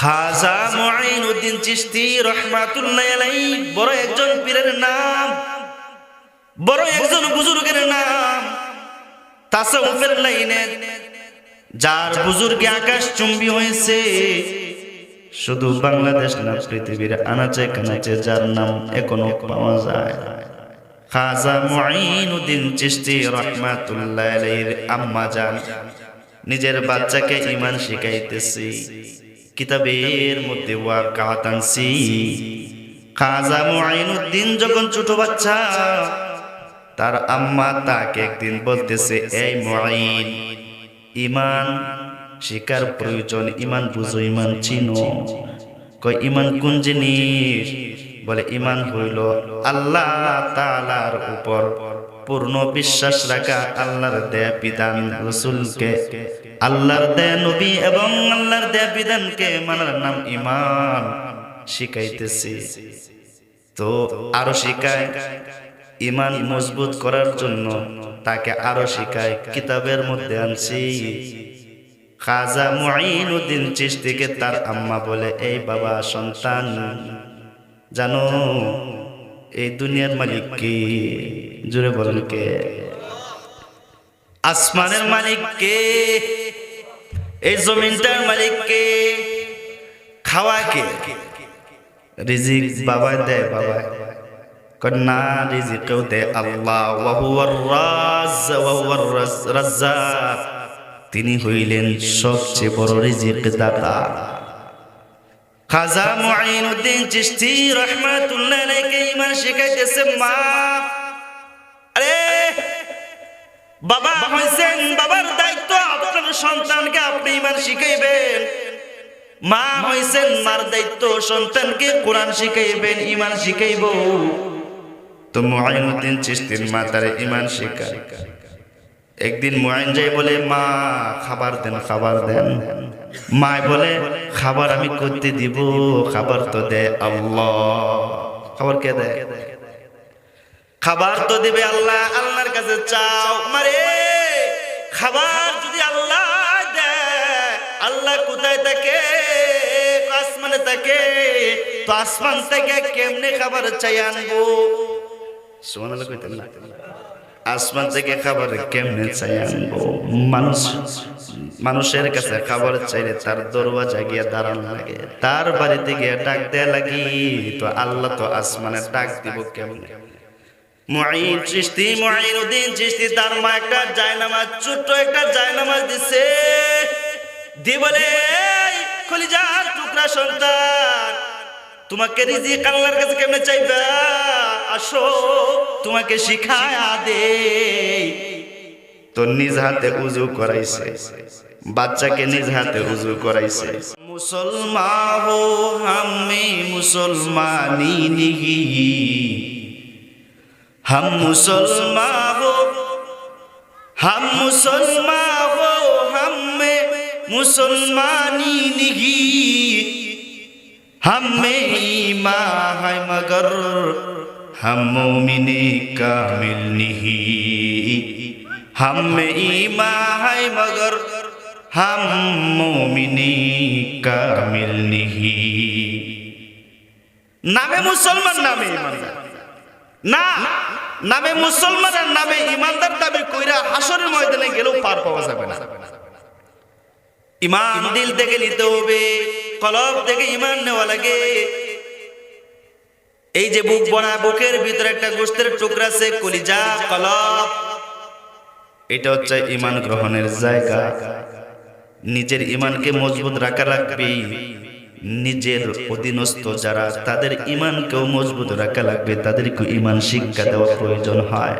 খাজা মুঈনুদ্দিন চিশতি রহমাতুল্লাহ আলাইহি, বড় একজন পীরের নাম, বড় একজন বুজুর্গের নাম। তাসাউফের লাইনে, যার বুজুর্গে আকাশ চুম্বি হয়েছে, শুধু বাংলাদেশ না, পৃথিবীর আনাচে কানাচে যার নাম এখনও পাওয়া যায়। খাজা মুঈনুদ্দিন চিশতি রহমাতুল্লাহ আলাইহির আম্মা জান, নিজের বাচ্চাকে ঈমান শিখাইতেছি। কিতাবের মধ্যে খাজা যখন ছোট বাচ্চা, তার আম্মা তাকে একদিন বলতেছে, এই মুঈন ইমান শিকার প্রয়োজন ইমান বুঝো ইমান চিনো। কয় ইমান কোন জিনিস? বলে ইমান হইল আল্লাহ তাআলার উপর পূর্ণ বিশ্বাস রাখা, আল্লাহর দেয়া বিধান, রসুলকে আল্লাহর দেয়া নবী এবং আল্লাহর দেয়া বিধানকে মানার নাম ইমান শিখাইতেছি। তো আরও শিখায় ইমান মজবুত করার জন্য তাকে আরও শিখায়, কিতাবের মধ্যে আনছি। খাজা মুঈনুদ্দিন চিশতিকে তার আম্মা বলে, এই বাবা, সন্তান, জানো, এই দুনিয়ার মালিক কি? জুড়ে বলেন কে? আসমানের মালিক কে? এই জমিনটার মালিক কে খাওয়া কে রিজিক বাবা দেয় বাবা। কন্যা রিজিকেও দেয় আল্লাহ। তিনি হইলেন সবচেয়ে বড় রিজিক দাতা খাজা মুঈনুদ্দিন চিশতি রহমাতুল্লাহ আলাইহি ঈমান শিখাইতেছে, মা বাবা হইছেন বাবার দায়িত্ব আপনার সন্তানকে আপনি ঈমান শিখাইবেন। মা হইছেন মার দায়িত্ব সন্তানকে কোরআন শিখাইবেন ঈমান শিখাইব। তো চিশতির মা তার শিখায়। একদিন মুআইন যাই বলে, মা, খাবার দেন খাবার দেন। মা বলে, খাবার আমি করতে দিব, খাবার তো দে আল্লাহ। খাবার কে দেয়? খাবার তো দিবে আল্লাহ কাছে চাও। মারে, খাবার যদি আল্লাহ দেয়, আল্লাহ কোথায় থাকে? আসমানে থাকে। তো আসমান থেকে কেমনে খাবার চাই আনব? আসমান থেকে খাবার কেমনে চাই আনব? মানুষ, মানুষের কাছে খাবার চাইলে তার দরওয়াজা গিয়ে দাঁড়ানো লাগে। তার বাড়িতে গিয়ে ডাক দেয়া লাগি। তো আল্লাহ তো আসমানে ডাক দিব কেমনে? মুঈন চিশতি মুঈনুদ্দিন চিশতি তার মা একটা জায়নামাজ, ছোট্ট একটা জায়নামাজ দিছে। দি বলে, "এই কলিজার টুকরা সন্তান, তোমাকে রিজিক আল্লাহর কাছে কেমনে চাইবা? আসো, তোমাকে শিখায়া দে তো নিজ হাতে উজু করাইছে। বাচ্চাকে নিজ হাতে উজু করাইছে। মুসলমান হো আমি মুসলমানি নিহি। हम मुसलमान हो हम मुसलमान हो हम में मुसलमानी नहीं हम में ईमान है मगर हम मोमिने कामिल नहीं हम में ईमान है मगर हम मोमिने कामिल नहीं নামে মুসলমান নামে ইমানদার না, নামে মুসলমান আর নামে ইমানদার দাবি কইরা হাসরের ময়দানে গেলেও পার পাওয়া যাবে না। ইমান দিল থেকে নিতে হবে, কলব থেকে ইমান নেওয়া লাগে। এই যে বুক বনা, বুকের ভিতরে একটা গোস্তের টুকরা সে কলিজা, কলব, এটা হচ্ছে ইমান গ্রহণের জায়গা। নিজের ইমানকে মজবুত রাখা রাখবি। নিজের অধীনস্থ যারা, তাদের ইমানকেও মজবুত রাখা লাগবে তাদেরকে ইমান শিক্ষা দেওয়া প্রয়োজন হয়।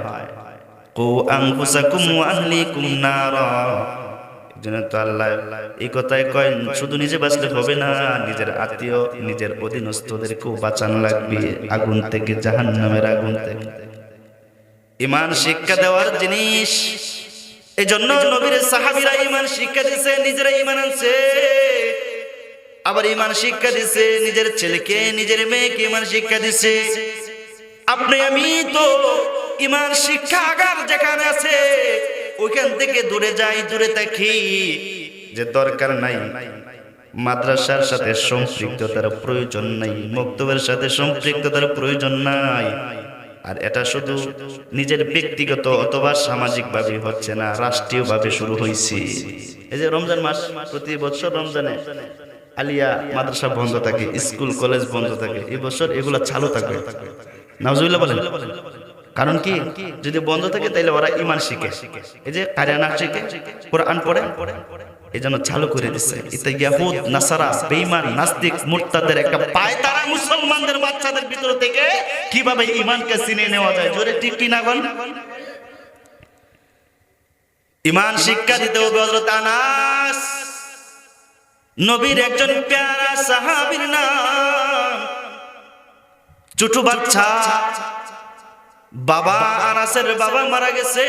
নিজের বাঁচানো লাগবে, আগুন জাহান্নামের আগুন ইমান শিক্ষা দেওয়ার জিনিস। এই জন্য ইমান শিক্ষা নিজেরা ইমান আনছে। আবার ইমান শিক্ষা দিছে, নিজের ছেলেকে, নিজের মেয়েকে ইমান শিক্ষা দিছে। আপনি, আমি তো ইমান শিক্ষা আগার যেখানে আছে, ওইখান থেকে দূরে যাই, দূরে থাকি। যে দরকার নাই, মাদ্রাসার সাথে সম্পৃক্ততার প্রয়োজন নাই, মক্তবের সাথে সম্পৃক্ততার প্রয়োজন নাই। আর এটা শুধু নিজের ব্যক্তিগত অথবা সামাজিকভাবে হচ্ছে না, রাষ্ট্রীয়ভাবে শুরু হয়েছে এই যে রমজান মাস, প্রতি বছর রমজানে আলিয়া মাদ্রাসা বন্ধ থাকে, স্কুল, কলেজ বন্ধ থাকে, এই বছর এগুলা চালু থাকবে। নাজুবিল্লাহ বলেন, কারণ কি? যদি বন্ধ থাকে তাহলে ওরা ইমান শিখে। এই যে কারিয়ানা শিখে, কোরআন পড়ে, এই জন্য চালু করে দিচ্ছে এতে ইয়াহুদ নাসারা, বেঈমান, নাস্তিক, মুরতাদের একটা পায়, তারা মুসলমানদের বাচ্চাদের ভিতর থেকে কীভাবে ইমানকে চিনে নেওয়া যায়? জোরে ঠিক কি না বল? ইমান শিক্ষা দিতে হবে হযরত আনাস। নবীর একজন প্যারা সাহাবীর নাম। ছোট বাচ্চা। বাবা আনাসের বাবা মারা গেছে।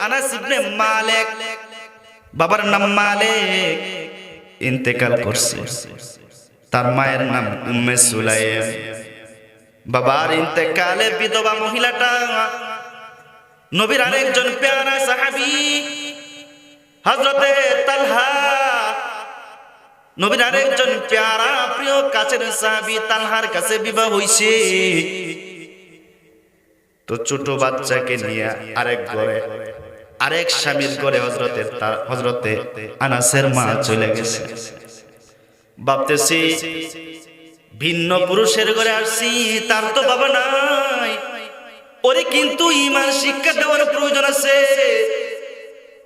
আনাস ইবনে মালিক। বাবার নাম মালিক। ইন্তেকাল করছে। তার মায়ের নাম উম্মে সুলাইম। বাবার ইন্তেকালে বিধবা মহিলাটা নবীর আরেকজন পেয়ারা সাহাবী, হযরতে তালহা। নবীর আরেকজন পেয়ারা, প্রিয় কাছের সাহাবী তালহার কাছে বিবাহ হইছে। তো ছোট বাচ্চাকে নিয়ে আরেক ঘরে, আরেক স্বামীর ঘরে হজরতের তার হজরতে আনাসের মা চলে গেছে। ভাবতেছি, ভিন্ন পুরুষের ঘরে আসছি, তার তো বাবা নাই। ওরে কিন্তু ইমান শিক্ষা দেওয়ার প্রয়োজন আছে।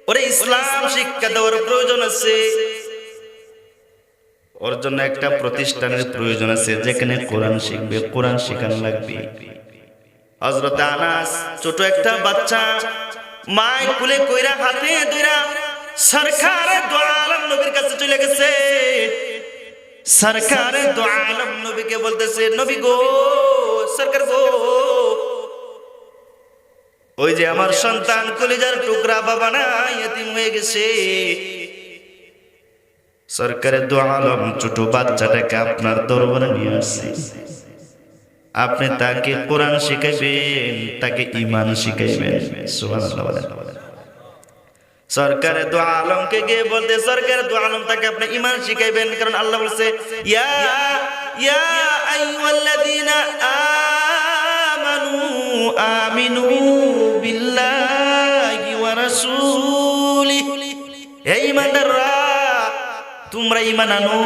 ওরে ইসলাম শিক্ষা দেওয়ার প্রয়োজন আছে। ওর জন্য একটা প্রতিষ্ঠানের প্রয়োজন আছে, যেখানে কোরআন শিখবে, কোরআন শেখানো লাগবে। হজরত আনাস, ছোট একটা বাচ্চা মায় কুলে কইরা, হাতে দুইরা সরকারে দোয়ালাম নবীর কাছে চলে গেছে। সরকার দোয়ালাম নবীকে বলতেছে, নবী গো, সরকার গো। ওই যে আমার সন্তান কলিজার টুকরা বাবা না, এতিম হয়ে গেছে। সরকারের দোয়ালম ছোট বাচ্চাটাকে আপনার দরবারে নিয়ে আসছে। আপনি তাকে কোরআন শিখাইবেন, তাকে ইমান শিখাইবেন। বলেন। দু আলমকে গিয়ে বলতে সরকারে দু আলম, তাকে আপনি ইমান শিখাইবেন। কারণ আল্লাহ বলছে, ইয়া ইয়া তোমরা ইমান আনো।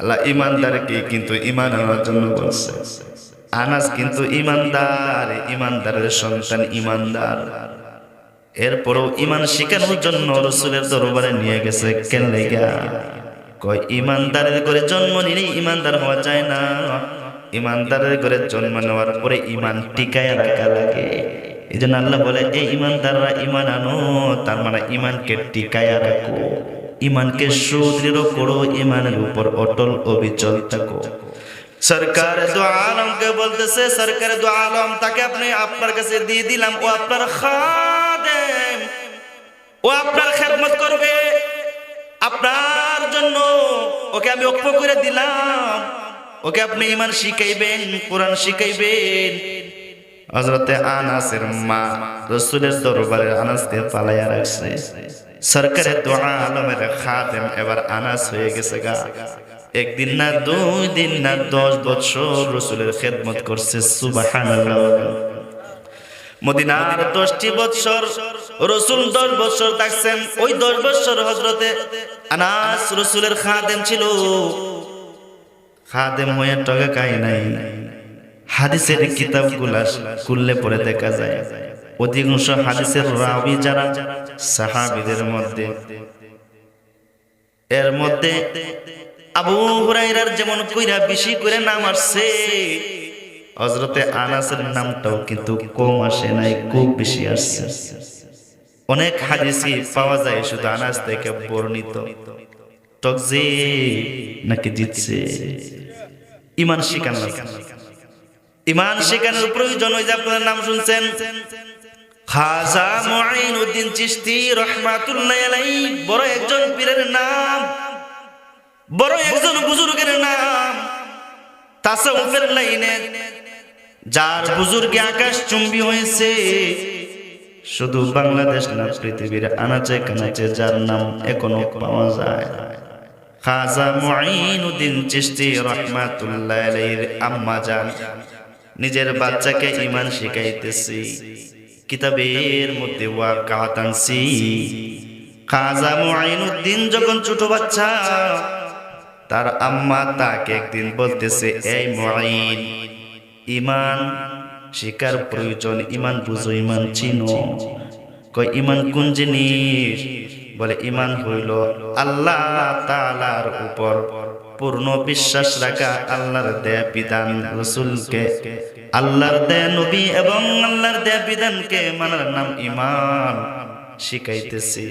আল্লাহ ইমানদারকে কিন্তু ইমান আনার জন্য বলছে। আনাস কিন্তু ইমানদার ইমানদারের সন্তান ইমানদার এরপরও ইমান শিখানোর জন্য রসুলের দরবারে নিয়ে গেছে কেন লেগা? কয় ইমানদারের করে জন্ম নিলেই ইমানদার হওয়া যায় না। ইমানদারের করে জন্ম নেওয়ার পরে ইমান টিকায় রাখা লাগে। এই জন্য আল্লাহ বলে এই ইমানদাররা ইমান আনো, তার মানে ইমানকে টিকায় রাখো। ইমানকে সুদৃঢ় করো, ইমানের উপর অটল অবিচল থাকো। বলতেছে তাকে আপনি আপনার কাছে দিয়ে দিলাম, ও আপনার ও আপনার করবে। আপনার জন্য ওকে আমি অক্ষ করে দিলাম। ওকে আপনি ইমান শিখাইবেন, কোরআন শিখাইবেন। আনাসের মা রসুলের দরবারে আনাসকে পালাইয়া রাখছে। সরকারের দোয়া আলমের খাদেম এবার আনাস হয়ে গেছে গা। একদিন না, দুই দিন না, দশ বছর রসুলের খেদমত করছে সুবাহান মদিনার দশটি বছর রসুল দশ বছর থাকছেন, ওই দশ বছর হজরতে আনাস রসুলের খাদেম ছিল। খাদেম হয়ে টগা কাই নাই। হাদিসের কিতাবগুলা খুললে পরে দেখা যায়। অধিকাংশ হাদিসের রাবি যারা, সাহাবিদের মধ্যে। এর মধ্যে আবু হুরাইরার যেমন কইরা বেশি করে নাম আসছে হজরতে আনাসের নামটাও কিন্তু কম আসে নাই, খুব বেশি আসছে। অনেক হাদিসই পাওয়া যায় শুধু আনাস থেকে বর্ণিত। নাকি জিতছে ইমান শিকান ইমান শেখানোর প্রয়োজন ওই যে আপনার নাম শুনছেন খাজা মুঈনুদ্দিন চিশতি রহমাতুল্লাহ আলাইহি, বড় একজন পীরের নাম, বড় একজন বুজুর্গের নাম, তাসাউফের লাইনে, যার বুজুর্গে আকাশ চুম্বি হয়েছে, শুধু বাংলাদেশ না, পৃথিবীর আনাচে কানাচে যার নাম এখনও পাওয়া যায়। খাজা মুঈনুদ্দিন চিশতি রহমাতুল্লাহ আম্মা জান, নিজের বাচ্চাকে ঈমান শিখাইতেছি। কিতাবের মধ্যে ওয়াকাত আনছি খাজা মুঈনুদ্দিন যখন ছোট বাচ্চা, তার আম্মা তাকে একদিন বলতেছে, এই মুঈন ইমান শিকার প্রয়োজন ইমান বুঝো ইমান চিনো। কয় ইমান কোন জিনিস? বলে ইমান হইল আল্লাহ তাআলার উপর পূর্ণ বিশ্বাস রাখা আল্লাহর দেয়া বিধান রসুলকে। আল্লাহর দেয়া নবী এবং আল্লাহর দেয়া বিধানকে মানার নাম ইমান শিখাইতেছি।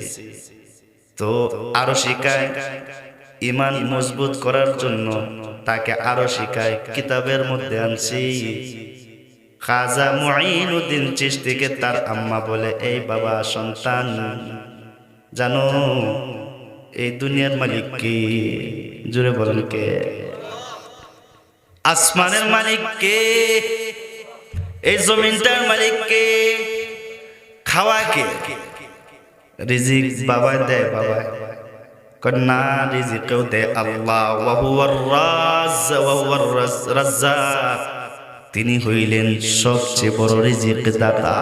তো আরও শিখায় ইমান মজবুত করার জন্য তাকে আরও শিখায়, কিতাবের মধ্যে আনছি। খাজা মুঈনুদ্দিন চিশতিকে তার আম্মা বলে, এই বাবা, সন্তান, জানো, এই দুনিয়ার মালিক কি? জুড়ে বলেন কে? আসমানের মালিক কে? এই জমিনটার মালিক কে? খাওয়া কে? রিজিক বাবা দেয় বাবা কন্যা আল্লাহ। তিনি হইলেন সবচেয়ে বড় রিজিক দাতা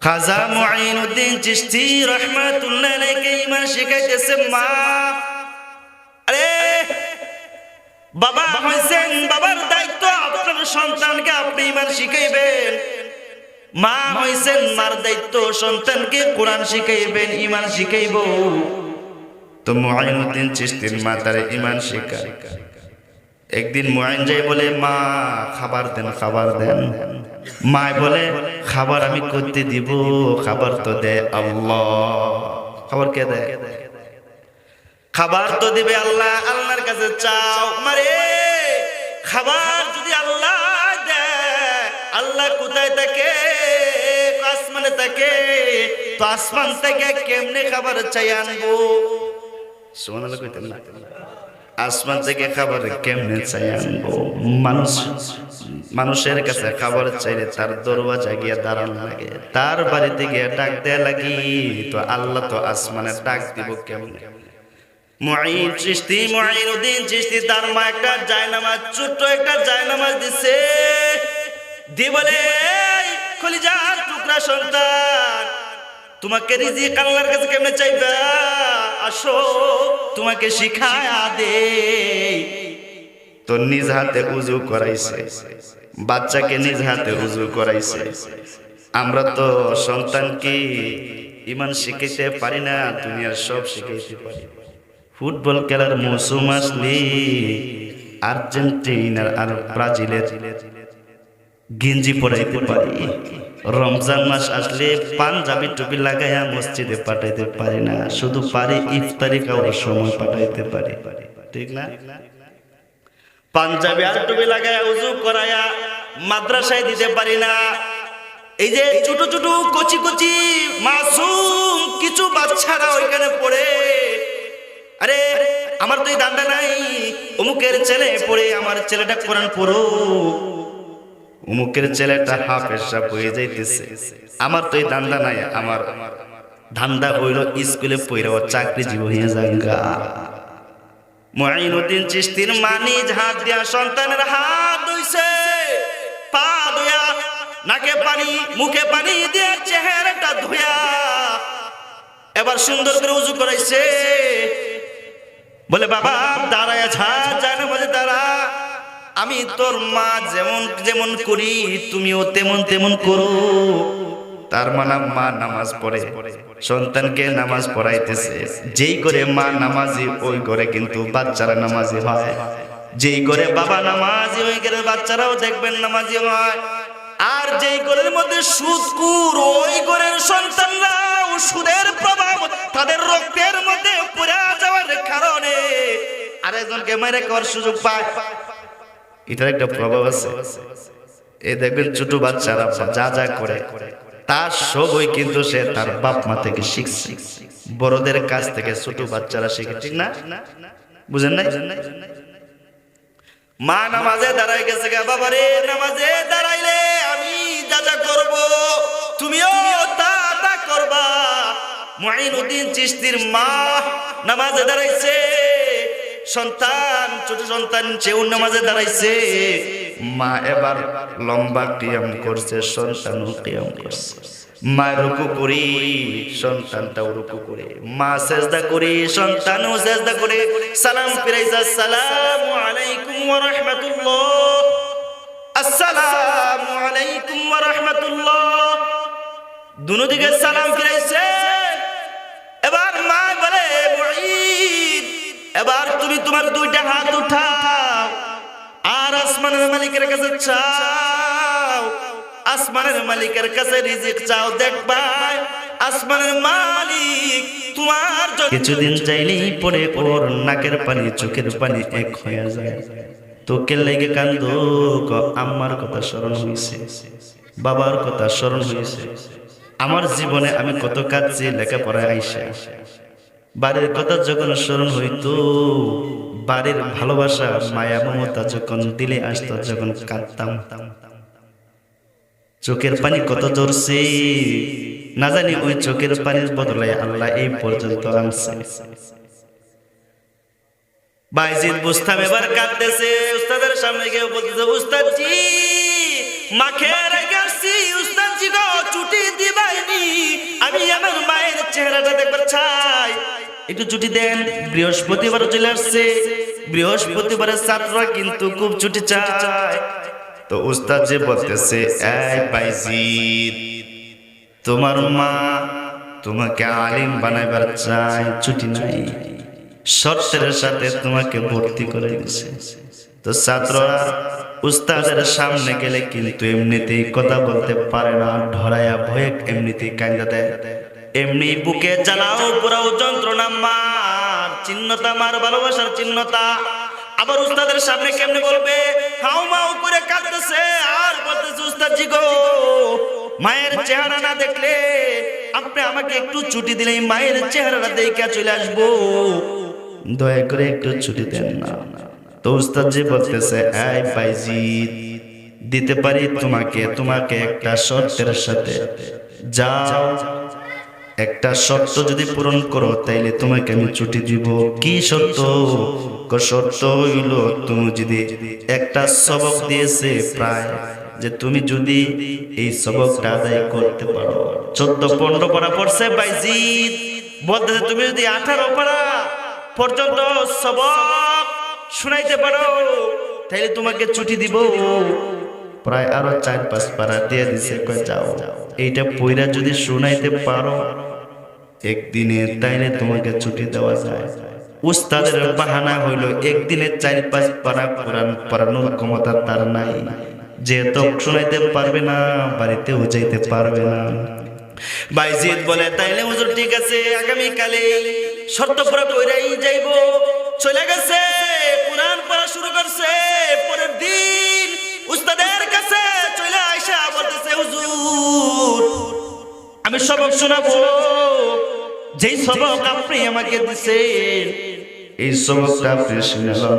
খাজা মুঈনুদ্দিন চিশতি রহমাতুল্লাহ আলাইহি ঈমান শিখাইতেছে, মা বাবা হইছেন বাবার দায়িত্ব আপনার সন্তানকে আপনি ঈমান শিখাইবেন। মা হইছেন মার দায়িত্ব সন্তানকে কোরআন শিখাইবেন ঈমান শিখাইব। তো মুঈনুদ্দিন চিশতির মা তার ঈমান শিখায়। একদিন মুআইন যাই বলে, মা, খাবার দেন খাবার দেন। মা বলে, খাবার আমি করতে দিব, খাবার তো দে আল্লাহ। খাবার কে দেয়? খাবার তো দিবে আল্লাহ, আল্লাহর কাছে চাও। মারে, খাবার যদি আল্লাহ দেয়, আল্লাহ কোথায় থাকে? আসমানে থাকে। তো আসমান থেকে কেমনে খাবার চাই আনব? না। আসমান থেকে খাবার কেমনে চাই আনব? মানুষ, মানুষের কাছে খাবার চাইলে তার দরওয়াজা গিয়ে দাঁড়ানো লাগে। তার বাড়িতে গিয়ে ডাক দেয়া লাগি। তো আল্লাহ তো আসমানে ডাক দিব কেমনে? মুঈন চিশতি মুঈনুদ্দিন চিশতি তার মা একটা জায়নামাজ, ছোট্ট একটা জায়নামাজ দিছে। দি বলে, "এই কলিজার টুকরা সন্তান, তোমাকে রিজিক আল্লাহর কাছে কেমনে চাইবা? আসো, তোমাকে শিখায়া দে তো নিজ হাতে উজু করাইছে। বাচ্চাকে নিজ হাতে উজু করাইছে। আমরা তো সন্তানকে ইমান শিখাইতে পারি না, দুনিয়ার সব শিখাইতে পারি। ফুটবল খেলার মৌসুম আসলে আর্জেন্টিনার আর ব্রাজিলের গেঞ্জি পরাইতে পারি। রমজান মাস আসলে পাঞ্জাবি টুপি লাগাইয়া মসজিদে পাঠাইতে পারি না, শুধু পারি ইফতারি খাওয়ার সময় পাঠাইতে পারি। ঠিক না? পাঞ্জাবি আর টুপি লাগাইয়া উজু করাইয়া মাদ্রাসায় দিতে পারি না। এই যে ছোট ছোট কচি কচি মাসুম কিছু বাচ্চারা ওইখানে পড়ে। আরে, আমার তো এই দান্দা নাই। অমুকের ছেলে পড়ে আমার ছেলেটা কোরআন পড়ো অমুকের ছেলেটা হাফেজ সাহেব হয়ে যাইতেছে। আমার তো এই দান্দা নাই, আমার ধান্দা হইল স্কুলে পড়ে ও চাকরিজীবী হয়ে যাঙ্গা মঈনুদ্দিন চিস্তির মানি হাত দিয়া সন্তানের হাত ধুইছে। পা ধুয়া নাকে পানি, মুখে পানি দিয়ে চেহারাটা ধুয়া এবার সুন্দর করে উজু করাইছে। বলে, বাবা, দাঁড়ায় জানে বলে দাঁড়া। আমি তোর মা যেমন যেমন করি, তুমিও তেমন তেমন করো। তার মানে মা নামাজ পড়ে, সন্তানকে নামাজ পড়াইতেছে। যেই করে মা নামাজি, ওই করে কিন্তু বাচ্চারা নামাজি হয়। যেই করে বাবা নামাজি, ওই করে বাচ্চারাও দেখবেন নামাজি হয়। আর যেই ঘরের মধ্যে সুদকুর ওই ঘরের সন্তানরা সুদের প্রভাব, তাদের রক্তের মধ্যে পুরা যাওয়ার আরেকজনকে মেরে সুযোগ পায়। এটার একটা প্রভাব আছে। এই দেখবেন ছোট বাচ্চারা যা যা করে, তার সবই কিন্তু সে তার বাপ মা থেকে শিখছে। বড়দের কাছ থেকে ছোট বাচ্চারা শিখে, ঠিক না? বুঝেন নাই? মা নামাজে দাঁড়াই গেছে গা নামাজে দাঁড়াইলে আমি যা যা করব, তুমিও তা তা করবা। মুঈনুদ্দিন চিশতির মা নামাজে দাঁড়াইছে। সন্তান, ছোট সন্তান, সেও নামাজে দাঁড়াইছে। মা এবার লম্বা কিয়াম করছে, সন্তানও কিয়াম করছে। মা রুকু করি, সন্তানটাও রুকু করে। মা সেজদা করি, সন্তানও সেজদা করে। সালাম ফিরাইছে, আসসালামু আলাইকুম ওয়া রাহমাতুল্লাহ। আসসালামু আলাইকুম ওয়া দুনো দিকে সালাম ফিরাইছে। এবার মা বলে মুঈদ এবার তুমি তোমার দুইটা হাত উঠাও। আর আসমানের মালিকের কাছে চাও। আসমানের মালিকের কাছে রিজিক চাও, দেখবা। আসমানের মালিক তোমার কিছুদিন চাইলেই পরে ওর নাকের পানি, চোখের পানি এক হয়ে যায়। তোকে লেগে কান্দ আম্মার কথা স্মরণ হয়েছে বাবার কথা স্মরণ হয়েছে আমার জীবনে আমি কত কাঁদছি, লেখাপড়ায় আইসা। বাড়ির কথা যখন স্মরণ হইতো, বাড়ির ভালোবাসা মায়া মমতা যখন দিলে আসতো, যখন কাঁদতাম। চোখের পানি কত জোরছে না জানি ওই চোখের পানির বদলে আল্লাহ এই পর্যন্ত আনছে। বাইজিদ সামনে গিয়ে চেহারাটা দেখবার চাই। একটু ছুটি দেন বৃহস্পতিবার চলে আসছে। বৃহস্পতিবারের ছাত্ররা কিন্তু খুব ছুটি চায়। তো উস্তাদ যে বলতেছে, এই বাইজিদ, তোমার মা তোমাকে আলিম বানাইবার চায়, ছুটি নাই। শর্তের সাথে তোমাকে ভর্তি করে দিছে। তো ছাত্ররা উস্তাদের সামনে গেলে কিন্তু এমনিতেই কথা বলতে পারে না, ধরায়া ভয়ে এমনিতেই কান্দা দেয়। এমনি বুকে জ্বালাও পুরাও যন্ত্রণা মার। চিহ্নতা মার, ভালোবাসার চিহ্নতা। আবার উস্তাদের সামনে কেমনে বলবে? হাউ মাউ করে কাঁদতেছে, আর বলতেছে উস্তাদ জি গো, মায়ের চেহারা না দেখলে আপনি আমাকে একটু ছুটি দিলে মায়ের চেহারাটা দেখে চলে আসব। দয়া করে একটু ছুটি দেন না। তো উস্তাদ জি বলতেছে, এই বাইজিদ দিতে পারি তোমাকে তোমাকে একটা শর্তের সাথে। যাও একটা শর্ত যদি পূরণ করো, তাইলে তোমাকে আমি ছুটি দিব। কি শর্ত? শর্ত হইল, তুমি যদি একটা সবক দিয়েছে প্রায়, যে তুমি যদি এই সবকটা আদায় করতে পারো। চোদ্দ, পনেরো পারা পড়ছে, বাইজিদ। বলতেছে তুমি যদি আঠারো পারা পর্যন্ত সবক শুনাইতে পারো, তাইলে তোমাকে ছুটি দিব। প্রায় আরও চার পাঁচ পারা দিয়ে দিছে যাও। এইটা পইরা যদি শুনাইতে পারো, একদিনে তাইলে তোমাকে ছুটি দেওয়া যায়। উস্তাদের বাহানা হইল, একদিনে চার পাঁচ পারা কোরআন পড়ানোর ক্ষমতা তার নাই। যে তো শোনাইতে পারবে না, বাড়িতেও যাইতে পারবে না। বাইজিদ বলে, তাইলে হুজুর ঠিক আছে আগামী কালে শর্ত পুরো কইরাই যাইব। চলে গেছে, কোরআন পড়া শুরু করছে, পরের দিন উস্তাদের কাছে চলে আইসা বলতেছে, হুজুর, আমি সবক শোনাবো। যেই সবক আপনি আমাকে দিছেন, এই সবকটা আপনি শুনলাম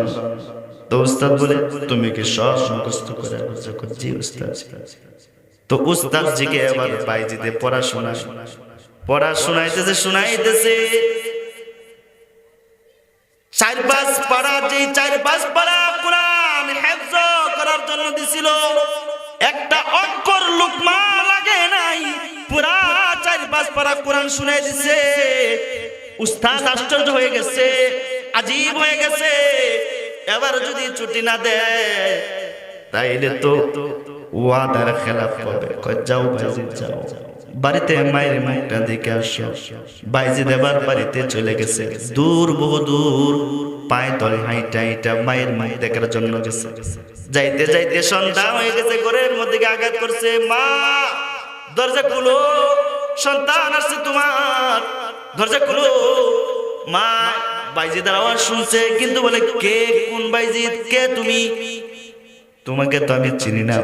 তো উস্তাদ বলে, তুমি কি সব মুখস্থ করে? জি উস্তাদ? তো উস্তাদ জিকে এবার বাইজিতে পড়াশোনা পড়া শোনাইতেছে। শোনাইতেছে চার পাঁচ পাড়া যে চার পাঁচ পাড়া, কোরআন, হেফজ করার জন্য দিছিল। একটা অক্ষর লুকমা লাগে নাই। পুরা চার পাঁচ পাড়া কোরআন শুনাই দিছে। উস্তাদ আশ্চর্য হয়ে গেছে, আজীব হয়ে গেছে। এবার যদি ছুটি না দেয়, তাইলে তো ওয়াদার খেলাফ কয়, যাও বাইজিদ যাও। বাড়িতে মায়ের মুখটা দেখে আসো। বাইজিদ এবার বাড়িতে চলে গেছে। দূর, বহু দূর। পায়ে তলে হাইটা হাইটা মায়ের মুখ দেখার জন্য গেছে। যাইতে যাইতে সন্ধ্যা হয়ে গেছে, ঘরের মধ্যে আঘাত করছে, মা, দরজা খুলো, সন্তান আসছে তোমার, দরজা খুলো। মা, বাইজিদের আওয়াজ শুনছে, কিন্তু বলে, কে, কোন বাইজিদ, কে তুমি? তোমাকে তো আমি চিনি না।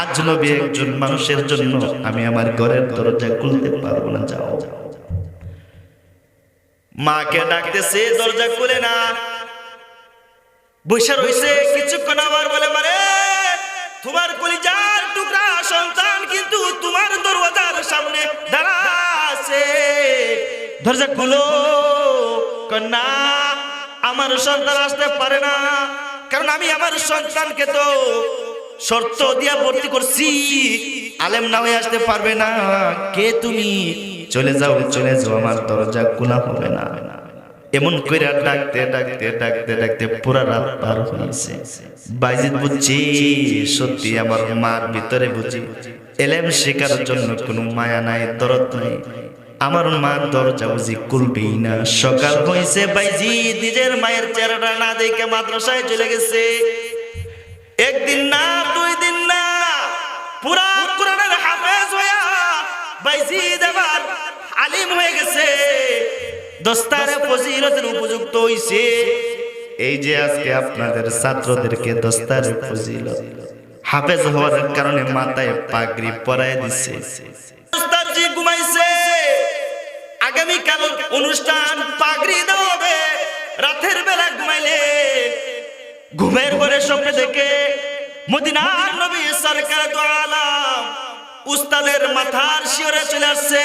আজ নবী একজন মানুষের জন্য আমি আমার ঘরের দরজা খুলতে পারব না যাও যাও। মাকে ডাকতেছে, দরজা খুলে না। বসে রইছে কিছুক্ষণ আবার বলে, মারে, তোমার কলিজার টুকরা সন্তান কিন্তু তোমার দরওয়াজার সামনে দাঁড়া আছে। দরজা খুলো না আমার সন্তান আসতে পারে না, কারণ আমি আমার সন্তানকে তো শর্ত দিয়া ভর্তি করছি। আলেম না হয়ে আসতে পারবে না। কে তুমি? চলে যাও চলে যাও, আমার দরজা খোলা হবে না। এমন কইরা ডাকতে ডাকতে ডাকতে ডাকতে পুরা রাত পার হয়েছে বাইজিদ বুঝছি, সত্যি আমার মার ভিতরে বুঝি, এলেম শেখার জন্য কোনো মায়া নাই, দরদ নাই। আমার মার দরজা বুঝি খুলবেই না। সকাল হয়েছে বাইজি নিজের মায়ের চেহারাটা না দেখে মাদ্রাসায় চলে গেছে। একদিন না, দুই দিন না, পুরা কোরআনের হাফেজ হইয়া বাইজি দেবার আলিম হয়ে গেছে। দস্তারে ফজিলতের উপযুক্ত হইছে। এই যে আজকে আপনাদের ছাত্রদেরকে দস্তারে ফজিলত হাফেজ হওয়ার কারণে মাথায় পাগড়ি পরায় দিছে। দস্তারজি ঘুমাইছে, আগামীকাল অনুষ্ঠান পাগড়ি দেওয়া হবে। রাতের বেলা ঘুমাইলে ঘুমের পরে স্বপ্নে দেখে মদিনার নবী সরকার দু আলাম। উস্তাদের মাথার শিওরে চলে আসছে।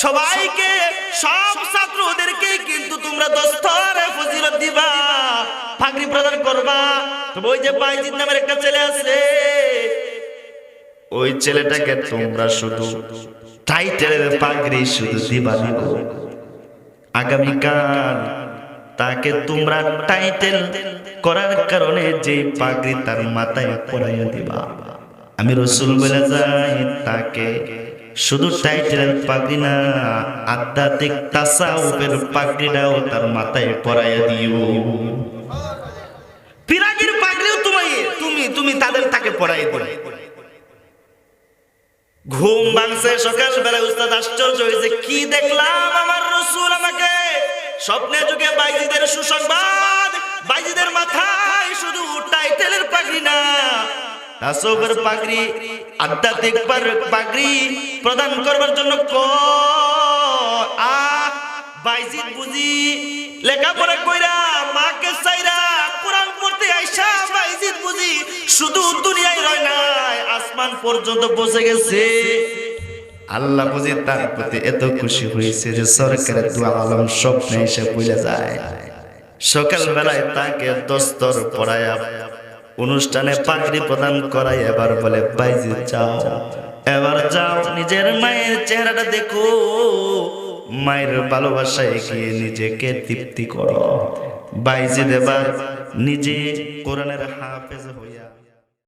সবাইকে, সব ছাত্রদেরকে কিন্তু তোমরা দস্তারে ফজিলত দিবা পাগড়ি প্রদান করবা ওই যে বাইজিদ নামের একটা ছেলে আছে, ওই ছেলেটাকে তোমরা শুধু টাইটেলের পাগড়ি শুধু দিবা গো। আগামীকাল তাকে তোমরা টাইটেল করার কারণে যে পাগড়ি তার মাথায় পরাইয়া দিবা আমি রসুল বলে যাই, তাকে শুধু টাইটেলের পাগড়ি না, আধ্যাত্মিক তাসাউফের পাগড়িটাও তার মাথায় পরাইয়া দিও। পিরাগির পাগড়িও তুমি তুমি তুমি তাদের তাকে পরাই দিবে ঘুম ভাঙছে সকাল বেলা উস্তাদ আশ্চর্য হয়েছে, কি দেখলাম আমার রসুল আমাকে? স্বপ্নে যুগে বাইজিদের সুসংবাদ, বাইজিদের মাথায় শুধু টাইটেলের পাগড়ি না তাসবের পাগড়ি, আধ্যাত্মিক পাগড়ি প্রদান করবার জন্য ক, আ বাইজিদ বুঝি, লেখাপড়া কইরা, মাকে চাইরা কোরআন পড়তে আইসা বাইজিদ বুঝি, শুধু দুনিয়ায় রয় নাই, আসমান পর্যন্ত পৌঁছে গেছে। আল্লাহ বুঝি তার প্রতি এত খুশি হয়েছে যে সরকারের দু আলম স্বপ্নে এসে বলে যায়। সকাল বেলায় তাকে দস্তর পড়ায়া অনুষ্ঠানে পাগড়ি প্রদান করাই এবার বলে, বাইজি, যাও। এবার যাও, নিজের মায়ের চেহারাটা দেখো। মায়ের ভালোবাসায় গিয়ে নিজেকে তৃপ্তি করো। বাইজি দেবার নিজে কোরআনের হাফেজ হইয়া